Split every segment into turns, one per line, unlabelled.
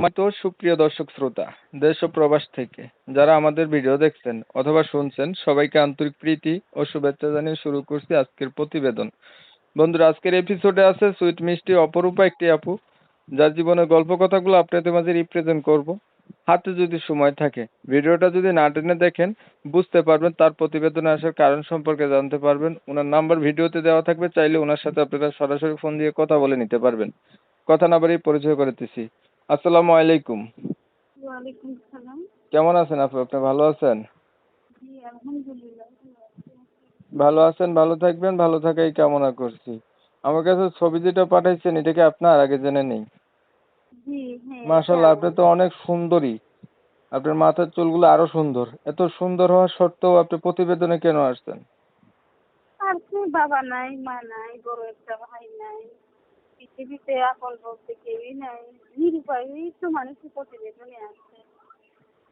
সম্মানিত সুপ্রিয় দর্শক শ্রোতা, দেশ ও প্রবাস থেকে যারা আমাদের ভিডিও দেখছেন অথবা শুনছেন, সবাইকে আন্তরিক প্রীতি ও শুভেচ্ছা জানিয়ে শুরু করছি আজকের প্রতিবেদন। বন্ধুরা, আজকের এপিসোডে আছে সুইট মিষ্টি অপরূপা একটি আপু, যার জীবনের গল্প কথাগুলো আপনাদের মাঝে রিপ্রেজেন্ট করব। হাতে যদি সময় থাকে ভিডিওটা যদি না টেনে দেখেন, বুঝতে পারবেন তার প্রতিবেদনে আসার কারণ সম্পর্কে জানতে পারবেন। ওনার নাম্বার ভিডিওতে দেওয়া থাকবে, চাইলে ওনার সাথে আপনারা সরাসরি ফোন দিয়ে কথা বলে নিতে পারবেন। কথা না বাড়িয়ে পরিচয় করে দিচ্ছি। আসসালামু আলাইকুম।
ওয়ালাইকুম সালাম
কেমন আছেন আপু? আপনি ভালো আছেন?
জি আলহামদুলিল্লাহ
ভালো আছেন ভালো থাকবেন ভালো থাকাই কামনা করছি। আমার কাছে ছবি যেটা পাঠাইছেন এটা কি আপনার? আগে জেনে নেই।
হ্যাঁ
মাশাল্লাহ আপনি তো অনেক সুন্দরী। আপনার মাথার চুলগুলো আরও সুন্দর। এত সুন্দর হওয়া সত্ত্বেও আপনি প্রতিবেদনে কেন আসছেন?
আর কি বাবা নাই মা নাই বড় একটা ভাই পৃথিবীতে এখন বলতে কেউই নাই। নিরুপায়ই তো মানুষের প্রতিবেদনে আছে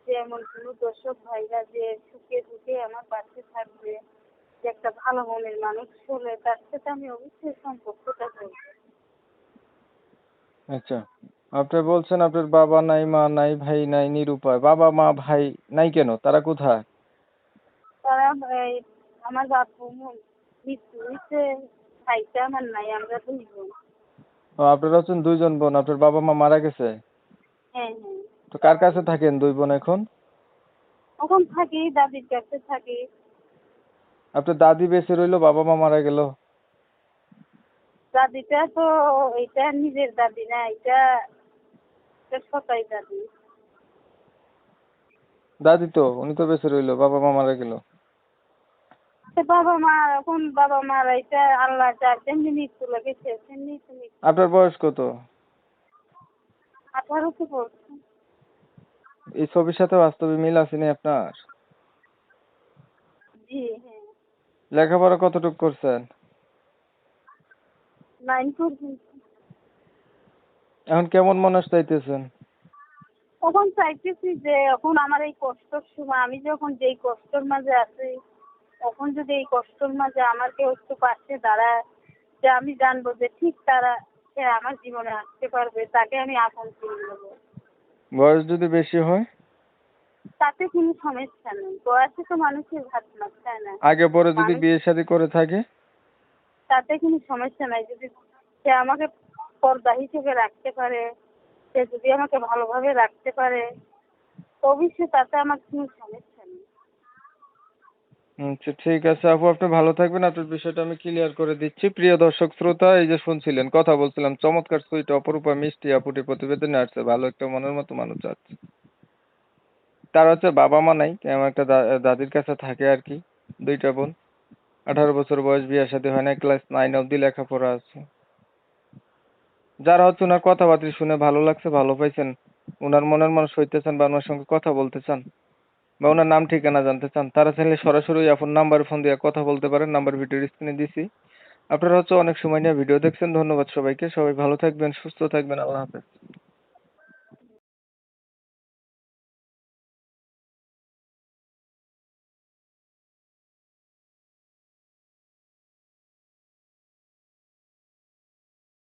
যে এমন কোনো দর্শক ভাইরা যে সুখে দুঃখে আমার পাশে থাকবে যে একটা ভালো মনের মানুষ হলে তার সাথে আমি অবশ্যই সম্পর্কটা করব।
আচ্ছা আপনি বলছেন আপনার বাবা নাই মা নাই ভাই নাই নিরুপায়। বাবা মা ভাই নাই কেন? তারা কোথায়?
তারা এই আমার বাপু মৃত্যু হয়েছে ভাইটা আমার নাই আমরা দুই বোন।
আপনারা হচ্ছেন দুইজন বোন আপনার বাবা মা মারা গেছে?
হ্যাঁ হ্যাঁ।
তো কার কাছে থাকেন দুই বোন এখন?
ওখান থাকি দাদির কাছে থাকি।
আপনার দাদি বেঁচে রইল বাবা মা মারা গেল?
দাদিটা তো এটা নিজের দাদি না এটা সতাই দাদি।
দাদি তো উনি তো বেঁচে রইল বাবা মা মারা গেল।
বাবা মা এখন বাবা মারা এটা আল্লাহ যার যেমনি মৃত্যু লেগেছে তেমনি তুমি
আপনার বয়স কত?
আঠারোতে পড়ছে
এই ছবির সাথে বাস্তবে মিল আসেনি আপনার?
জি হ্যাঁ।
লেখাপড়া কতটুকু করছেন?
নাইন পর্যন্ত
এখন কেমন মানুষ চাইতেছেন?
তখন চাইতেছি যে এখন আমার এই কষ্টর সময় আমি যখন যেই কষ্টর মাঝে আছি তখন যদি এই কষ্টর মাঝে আমার কেউ একটু পাশে দাঁড়ায় যে আমি জানব যে ঠিক তারা সে আমার জীবনে আসতে পারবে তাকে আমি আপন করে নেব।
বয়স যদি বেশি হয়?
তাতে কোনো সমস্যা নেই। বয়সে তো মানুষের ভাত মাত্রায় না।
আগে পরে যদি বিয়ে শাদী করে থাকে?
তাতে কোনো সমস্যা নাই। যদি সে আমাকে পর্দা হিসেবে রাখতে পারে সে যদি আমাকে ভালোভাবে রাখতে পারে অবশ্যই তাতে আমার কোনো সমস্যা
আচ্ছা ঠিক আছে আপু, আপনি ভালো থাকবেন। আপনার বিষয়টা আমি ক্লিয়ার করে দিচ্ছি। প্রিয় দর্শক, শ্রোতা, এই যে শুনছিলেন, কথা বলছিলাম, চমৎকার সুইট অপরূপা মিষ্টি আপুটি প্রতিবেদনে আসছে। ভালো একটা মনের মতো মানুষ আছে। তার হচ্ছে বাবা মা নাই আমার একটা দাদির কাছে থাকে আর কি, দুইটা বোন। আঠারো বছর বয়স, বিয়ে সাথে হয় না ক্লাস নাইন অব্দি লেখাপড়া আছে। যারা হচ্ছে ওনার কথাবার্তা শুনে ভালো লাগছে, ভালো পাইছেন, ওনার মনের মানুষ হইতেছেন বা ওনার সঙ্গে কথা বলতে চান বা ওনার নাম, ঠিকানা জানতে চান, তারা চাইলে সরাসরি আপন নাম্বারে ফোন দিয়ে কথা বলতে পারেন নাম্বার ভিডিওর স্ক্রিনে দিছি। আপনারা হচ্ছে অনেক সময় নিয়ে ভিডিও দেখছেন। ধন্যবাদ সবাইকে। সবাই ভালো থাকবেন, সুস্থ থাকবেন। আল্লাহ হাফেজ।